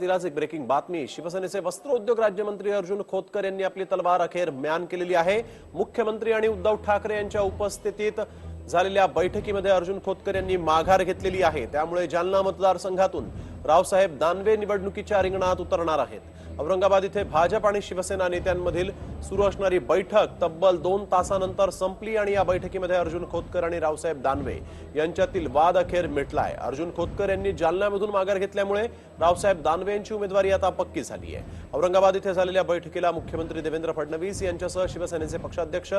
दिलाच एक ब्रेकिंग बातमी. शिवसेनेचे वस्त्रोद्योग राज्यमंत्री अर्जुन खोतकर यांनी आपली तलवार अखेर म्यान केलेली आहे. मुख्यमंत्री आणि उद्धव ठाकरे यांच्या उपस्थितीत झालेल्या बैठकीमध्ये अर्जुन खोतकर यांनी माघार घेतलेली आहे. त्यामुळे जालना मतदारसंघातून रावसाहेब दानवे निवडणुकीच्या रिंगणात उतरणार आहेत. औरंगाबाद इथे भाजप आणि शिवसेना नेत्यांमधील सुरू असणारी बैठक तब्बल दोन तासानंतर संपली आणि या बैठकीमध्ये अर्जुन खोतकर आणि रावसाहेब दानवे यांच्यातील वाद अखेर मिटलाय. अर्जुन खोतकर यांनी जालन्यामधून माघार घेतल्यामुळे रावसाहेब दानवे यांची उमेदवारी आता पक्की झाली आहे. औरंगाबाद इथे झालेल्या बैठकीला मुख्यमंत्री देवेंद्र फडणवीस यांच्यासह शिवसेनेचे पक्षाध्यक्ष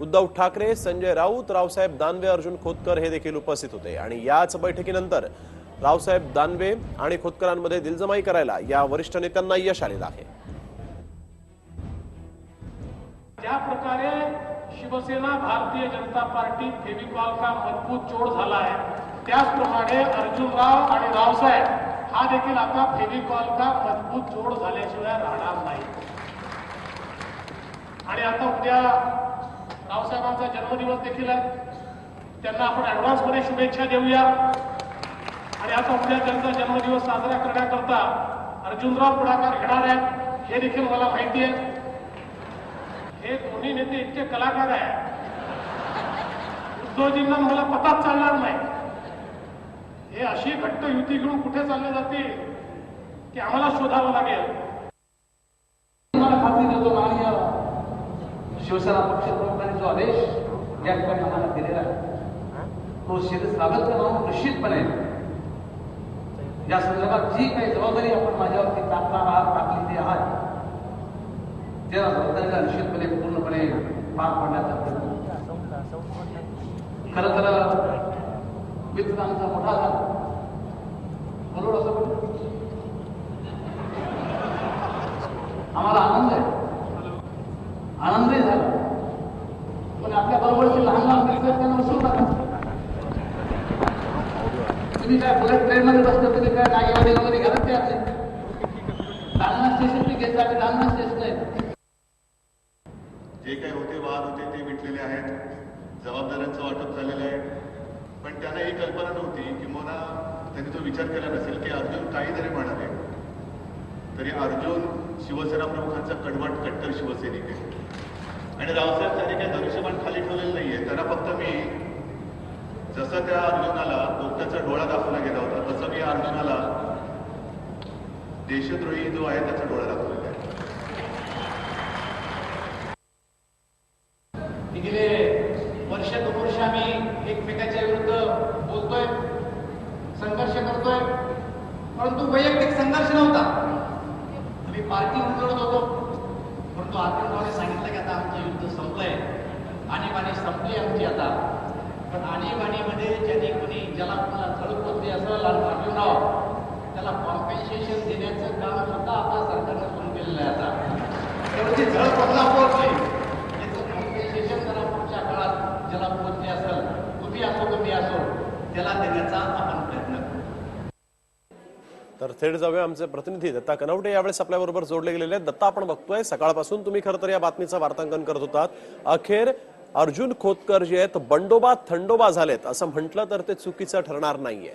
उद्धव ठाकरे संजय राऊत रावसाहेब दानवे अर्जुन खोतकर हे देखील उपस्थित होते. आणि याच बैठकीनंतर रावसाहेब दानवे आणि खोतकरांमध्ये दिलजमाई करायला या वरिष्ठ नेत्यांना यश आलेलं आहे. ज्या प्रकारे शिवसेना भारतीय जनता पार्टी फेविकॉल का मजबूत जोड झाला आहे त्याचप्रमाणे अर्जुनराव आणि रावसाहेब हा देखील आता फेविकॉल का मजबूत जोड झाल्याशिवाय राहणार नाही. आणि आता उद्या रावसाहेबांचा जन्मदिवस देखील आहे. त्यांना आपण ऍडव्हान्समध्ये शुभेच्छा देऊया. आणि आज उद्या त्यांचा जन्मदिवस साजरा करण्याकरता अर्जुनराव पुढाकार घेणार आहेत. हे देखील मला माहिती आहे. हे दोन्ही नेते इतके कलाकार आहे उद्धवजींना मला पताच चालणार नाही. हे अशी घट्ट युती घेऊन कुठे चालले जातील की आम्हाला शोधावं लागेल. खात्री देतो माननीय शिवसेना पक्षप्रमुखांनी जो आदेश या ठिकाणी आम्हाला दिलेला आहे तो शिरस लागत म्हणून निश्चितपणे या संदर्भात जी काही जबाबदारी आपण माझ्यावरती टाकणार आहात टाकली ते आहात त्या जबाबदारीला निश्चितपणे पूर्णपणे पार पाडण्याचा प्रयत्न खर तर मित्र आमचा मोठा झाला. बरोबर असं आम्हाला आनंद आहे आनंदही झाला पण आपल्या बरोबरचे लहान लहान मित्र आहेत त्यांना विसरू नका तुम्ही काय बुलेट ट्रेन मध्ये बसता तुम्ही काय नागेवाडी वगैरे घालत ते आपले दालना स्टेशन बी घेतलं आणि दालना स्टेशन आहे. जे काही होते वाद होते ते मिटलेले आहेत. जबाबदाऱ्यांचं वाटप झालेलं आहे. पण त्यांना ही कल्पना नव्हती किंवा त्यांनी तो विचार केला नसेल की अर्जुन काही जरी म्हणाले. तरी अर्जुन शिवसेना प्रमुखांचा कडवट कट्टर शिवसैनिक आहे. आणि रावसाहेब त्यांनी काही धनुष्यबाण खाली ठेवलेलं नाहीये. त्यांना फक्त मी जसं त्या अर्जुनाला पोपट्याचा डोळा दाखवला गेला होता तसं मी अर्जुनाला देशद्रोही जो आहे त्याचा डोळा दाखवला आहे गेले वर्ष दोन वर्ष आम्ही एकमेकाच्या विरुद्ध बोलतोय संघर्ष करतोय परंतु वैयक्तिक संघर्ष नव्हता. आम्ही पार्टी उलगडत होतो परंतु अर्जुनरावने सांगितलं की आता आमचं युद्ध संपलंय? आणीबाणी संपली आमची आणीबाणीमध्ये ज्यांनी कोणी ज्याला कोणाला असं पोचली असेल त्याला कॉम्पेन्सेशन देण्याचं काम सुद्धा आपल्या सरकारनं सुरू केलेलं आहे आता. तेवढी झळ कोणाला पोहोचली? याचं कॉम्पेन्सेशन त्याला पुढच्या काळात ज्याला पोहोचले असेल तुम्ही असो तुम्ही असो त्याला देण्याचा आपण प्रयत्न करू. तर थेट जाऊया आमचे प्रतिनिधी. दत्ता कनवटे यावेळेस आपल्याबरोबर जोडले गेलेले आहेत. दत्ता आपण बघतोय सकाळपासून तुम्ही खरं तर या बातमीचं वार्तांकन करत होतात. अखेर अर्जुन खोतकर जे आहेत बंडोबा थंडोबा झालेत असं म्हटलं तर ते चुकीचं ठरणार नाहीये.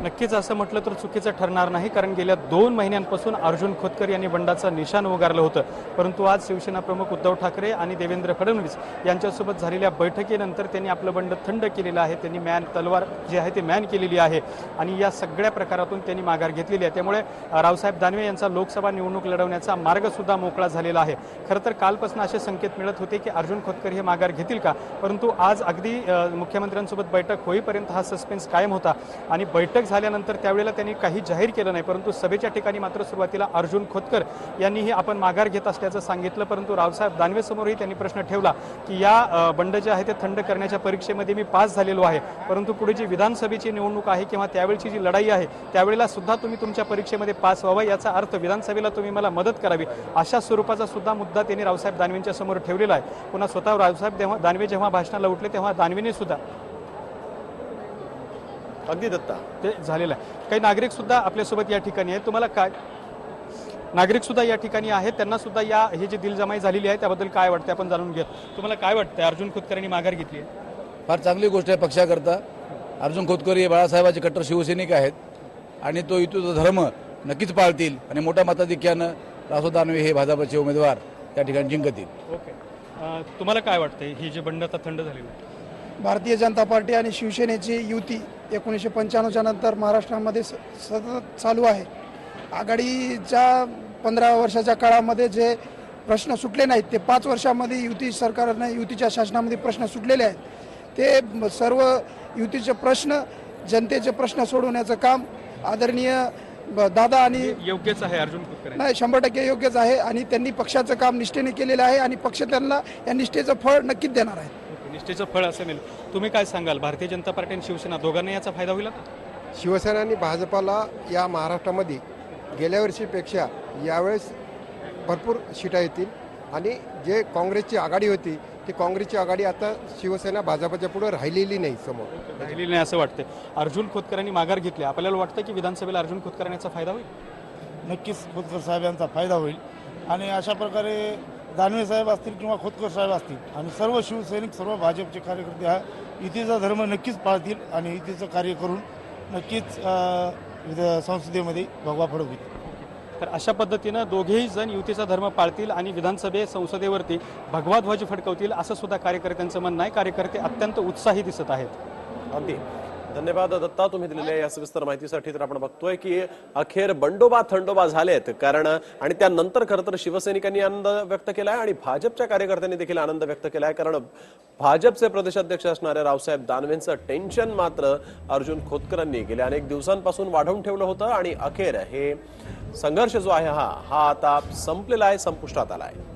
नक्कीच असं म्हटलं तर चुकीचं ठरणार नाही कारण गेल्या दोन महिन्यांपासून अर्जुन खोतकर यांनी बंडाचं निशाण उगारलं होतं. परंतु आज शिवसेना प्रमुख उद्धव ठाकरे आणि देवेंद्र फडणवीस यांच्यासोबत झालेल्या बैठकीनंतर त्यांनी आपलं बंड थंड केलेलं आहे. त्यांनी मॅन तलवार जी आहे ती मॅन केलेली आहे. आणि या सगळ्या प्रकारातून त्यांनी माघार घेतलेली आहे. त्यामुळे रावसाहेब दानवे यांचा लोकसभा निवडणूक लढवण्याचा मार्गसुद्धा मोकळा झालेला आहे. खरं तर कालपासून असे संकेत मिळत होते की अर्जुन खोतकर हे माघार घेतील का? परंतु आज अगदी मुख्यमंत्र्यांसोबत बैठक होईपर्यंत हा सस्पेन्स कायम होता. आणि बैठक झाल्यानंतर त्यावेळेला त्यांनी काही जाहीर केलं नाही परंतु सभेच्या ठिकाणी मात्र सुरुवातीला अर्जुन खोतकर यांनीही आपण माघार घेत असल्याचं सांगितलं परंतु रावसाहेब दानवे समोरही त्यांनी प्रश्न ठेवला की या बंड जे आहे ते थंड करण्याच्या परीक्षेमध्ये मी पास झालेलो आहे परंतु पुढे जी विधानसभेची निवडणूक आहे किंवा त्यावेळची जी लढाई आहे त्यावेळेला सुद्धा तुम्ही तुमच्या परीक्षेमध्ये पास व्हावा याचा अर्थ विधानसभेला तुम्ही मला मदत करावी अशा स्वरूपाचा सुद्धा मुद्दा त्यांनी रावसाहेब दानवेंच्या समोर ठेवलेला आहे. पुन्हा स्वतः रावसाहेब दानवे जेव्हा भाषणाला उठले तेव्हा दानवेने सुद्धा अगदी दत्ता. ते झालेलं आहे. काही नागरिक सुद्धा आपल्यासोबत या ठिकाणी आहेत. तुम्हाला काय नागरिक सुद्धा या ठिकाणी आहेत. त्यांना सुद्धा या ही जी दिलजमाई झालेली आहे त्याबद्दल काय वाटतं आपण जाणून घेत तुम्हाला काय वाटतं अर्जुन खोतकरांनी माघार घेतली आहे. फार चांगली गोष्ट आहे पक्षाकरता. अर्जुन खोतकर हे बाळासाहेबांचे कट्टर शिवसैनिक आहेत. आणि तो युतीचा धर्म नक्कीच पाळतील आणि मोठ्या मताधिक्यानं रासो दानवे हे भाजपचे उमेदवार त्या ठिकाणी जिंकतील. ओके. अ, तुम्हाला काय वाटतंय? ही जी बंड आता थंड झालेली आहे? भारतीय जनता पार्टी आणि शिवसेनेची युती एकोणीसशे पंच्याण्णवच्या नंतर महाराष्ट्रामध्ये स- सतत चालू आहे. आघाडीच्या पंधरा वर्षाच्या काळामध्ये जे प्रश्न सुटले नाहीत ते पाच वर्षामध्ये युती सरकारने युतीच्या शासनामध्ये प्रश्न सुटलेले आहेत. ते सर्व युतीचे प्रश्न जनतेचे प्रश्न सोडवण्याचं काम आदरणीय दादा आणि योग्यच आहे अर्जुन. नाही शंभर टक्के योग्यच आहे आणि त्यांनी पक्षाचं काम निष्ठेने केलेलं आहे आणि पक्ष त्यांना या निष्ठेचं फळ नक्कीच देणार आहे. निष्ठेचं फळ असं मिळेल तुम्ही काय सांगाल? भारतीय जनता पार्टी आणि शिवसेना दोघांना याचा फायदा होईल? शिवसेना आणि भाजपाला या महाराष्ट्रामध्ये गेल्या वर्षीपेक्षा यावेळेस भरपूर सीटा येतील. आणि जे काँग्रेसची आघाडी होती ती काँग्रेसची आघाडी आता शिवसेना भाजपच्या पुढे राहिलेली नाही समोर. राहिलेली नाही असं वाटतंय. अर्जुन खोतकरांनी माघार घेतली. आपल्याला वाटतं की विधानसभेला अर्जुन खोतकर याचा फायदा होईल? नक्कीच खोतकर साहेब यांचा फायदा होईल. आणि अशा प्रकारे दानवे साहेब असतील किंवा खोतकर साहेब असतील आणि सर्व शिवसैनिक सर्व भाजपचे कार्यकर्ते हा युतीचा धर्म नक्कीच पाळतील आणि युतीचं कार्य करून नक्कीच संसदेमध्ये भगवा फडकतील तर अशा पद्धतीनं दोघेही जण युतीचा धर्म पाळतील आणि विधानसभे संसदेवरती भगवा ध्वज फडकवतील असं सुद्धा कार्यकर्त्यांचं म्हणणं आहे. कार्यकर्ते अत्यंत उत्साही दिसत आहेत. अगदी. धन्यवाद दत्ता तुम्ही दिलेल्या या सविस्तर माहितीसाठी तर आपण बघतोय की अखेर बंडोबा थंडोबा झालेत. कारण आणि त्यानंतर खरं तर शिवसैनिकांनी आनंद व्यक्त केलाय आणि भाजपच्या कार्यकर्त्यांनी देखील आनंद व्यक्त केलाय. कारण भाजपचे प्रदेशाध्यक्ष असणाऱ्या रावसाहेब दानवेंचं टेन्शन मात्र अर्जुन खोतकरांनी गेल्या अनेक दिवसांपासून वाढवून ठेवलं होतं. आणि अखेर हे संघर्ष जो आहे हा हा आता संपलेला आहे संपुष्टात आला आहे